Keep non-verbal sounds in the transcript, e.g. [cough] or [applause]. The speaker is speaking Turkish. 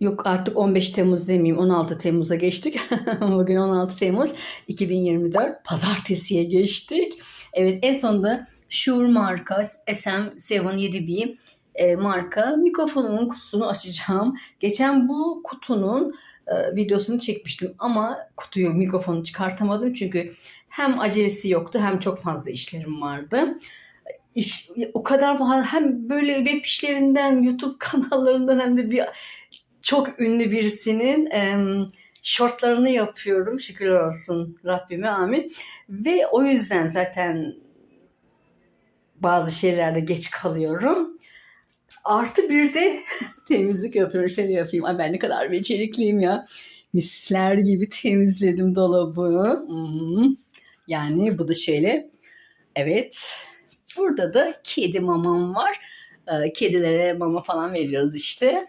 Yok artık 15 Temmuz demeyeyim 16 Temmuz'a geçtik. [laughs] Bugün 16 Temmuz 2024 Pazartesiye geçtik. Evet en sonunda Shure marka SM7B e, marka mikrofonumun kutusunu açacağım. Geçen bu kutunun e, videosunu çekmiştim ama kutuyu mikrofonu çıkartamadım çünkü hem acelesi yoktu hem çok fazla işlerim vardı. İş, o kadar hem böyle web işlerinden YouTube [laughs] kanallarından hem de bir çok ünlü birisinin em, shortlarını yapıyorum. Şükürler olsun Rabbime amin. Ve o yüzden zaten bazı şeylerde geç kalıyorum. Artı bir de [laughs] temizlik yapıyorum. Şöyle yapayım. Ay ben ne kadar becerikliyim ya. Misler gibi temizledim dolabı. Hmm. Yani bu da şöyle. Evet. Burada da kedi mamam var. Ee, Kedilere mama falan veriyoruz işte.